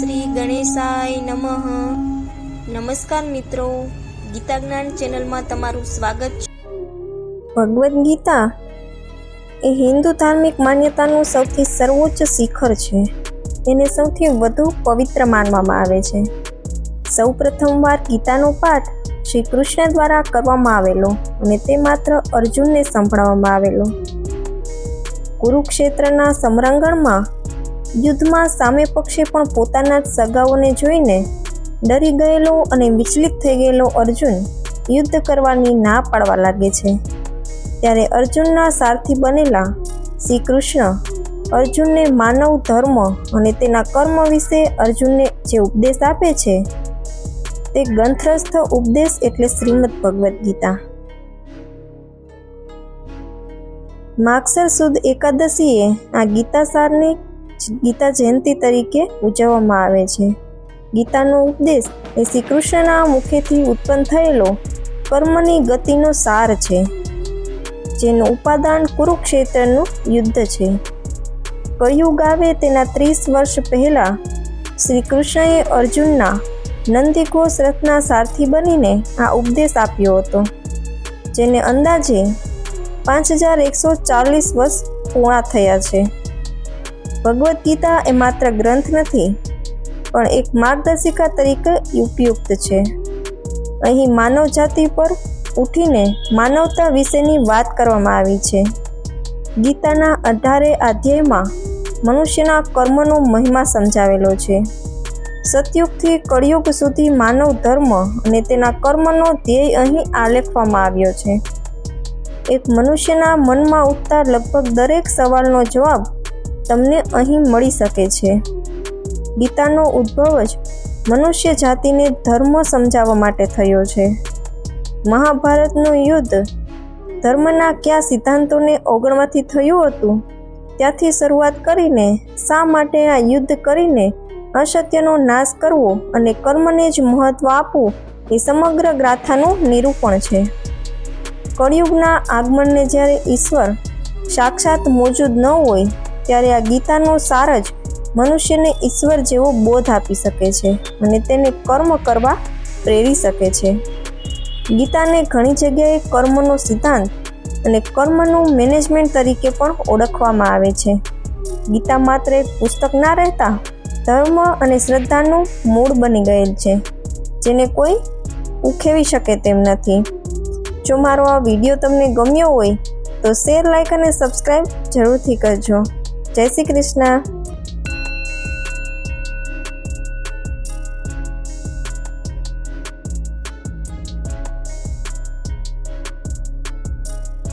શ્રી ગણેશાય નમઃ. નમસ્કાર મિત્રો, ગીતા જ્ઞાન ચેનલમાં તમારું સ્વાગત છે. ભગવદ્ ગીતા એ હિન્દુ ધાર્મિક માન્યતાનું સૌથી સર્વોચ્ચ શિખર છે. તેને સૌથી વધુ પવિત્ર માનવામાં આવે છે. સૌ પ્રથમવાર ગીતાનો પાઠ શ્રી કૃષ્ણ દ્વારા કરવામાં આવેલો અને તે માત્ર અર્જુનને સંભળાવવામાં આવેલો. કુરુક્ષેત્રના સમરાંગણમાં યુદ્ધમાં સામે પક્ષે પણ પોતાના જ સગાઓને જોઈને ડરી ગયેલો અને વિચલિત થઈ ગયેલો અર્જુન યુદ્ધ કરવાની ના પાડવા લાગે છે. ત્યારે અર્જુનના સારથી બનેલા શ્રી કૃષ્ણ અર્જુનને માનવ ધર્મ અને તેના કર્મ વિશે અર્જુનને જે ઉપદેશ આપે છે, તે ગ્રંથસ્થ ઉપદેશ એટલે શ્રીમદ ભગવદ્ ગીતા. માગસર સુદ એકાદશીએ આ ગીતા સારની ગીતા જયંતિ તરીકે ઉજવવામાં આવે છે. ગીતાનો ઉપદેશ એ શ્રી કૃષ્ણના મુખેથી ઉત્પન્ન થયેલો કર્મની ગતિનો સાર છે, જેનું ઉપાદાન કુરુક્ષેત્રનું યુદ્ધ છે. કળિયુગ આવે તેના ત્રીસ વર્ષ પહેલાં શ્રી કૃષ્ણએ અર્જુનના નંદીઘોષ રથના સારથી બનીને આ ઉપદેશ આપ્યો હતો, જેને અંદાજે પાંચ હજાર એકસો ચાલીસ વર્ષ પૂર્ણ થયા છે. ભગવદ્ ગીતા એ માત્ર ગ્રંથ નથી, પણ એક માર્ગદર્શિકા તરીકે ઉપયુક્ત છે. અહીં માનવ જાતિ પર ઉઠીને માનવતા વિશેની વાત કરવામાં આવી છે. ગીતાના અઢારે અધ્યાયમાં મનુષ્યના કર્મનો મહિમા સમજાવેલો છે. સતયુગથી કળિયુગ સુધી માનવ ધર્મ અને તેના કર્મનો ધ્યેય અહીં આલેખવામાં આવ્યો છે. એક મનુષ્યના મનમાં ઉઠતા લગભગ દરેક સવાલનો જવાબ તમને અહીં મળી શકે છે. ગીતાનો ઉદ્ભવ જ મનુષ્ય જાતિને ધર્મ સમજાવવા માટે થયો છે. મહાભારતનું યુદ્ધ ધર્મના કયા સિદ્ધાંતોને ઓગણવાથી થયું હતું? ત્યાંથી શરૂઆત કરીને શા માટે આ યુદ્ધ કરીને અસત્યનો નાશ કરવો અને કર્મને જ મહત્ત્વ આપવું એ સમગ્ર ગ્રાથાનું નિરૂપણ છે. કળિયુગના આગમનને જ્યારે ઈશ્વર સાક્ષાત મોજૂદ ન હોય ત્યારે આ ગીતાનો સાર જ મનુષ્યને ઈશ્વર જેવો બોધ આપી શકે છે અને તેને કર્મ કરવા પ્રેરી શકે છે. ગીતાને ઘણી જગ્યાએ કર્મનો સિદ્ધાંત અને કર્મનું મેનેજમેન્ટ તરીકે પણ ઓળખવામાં આવે છે. ગીતા માત્ર એક પુસ્તક ના રહેતા ધર્મ અને શ્રદ્ધાનું મૂળ બની ગયેલ છે, જેને કોઈ ઉખેવી શકે તેમ નથી. જો મારો આ વીડિયો તમને ગમ્યો હોય તો શેર લાઇક અને સબસ્ક્રાઈબ જરૂરથી કરજો. જય શ્રી કૃષ્ણ.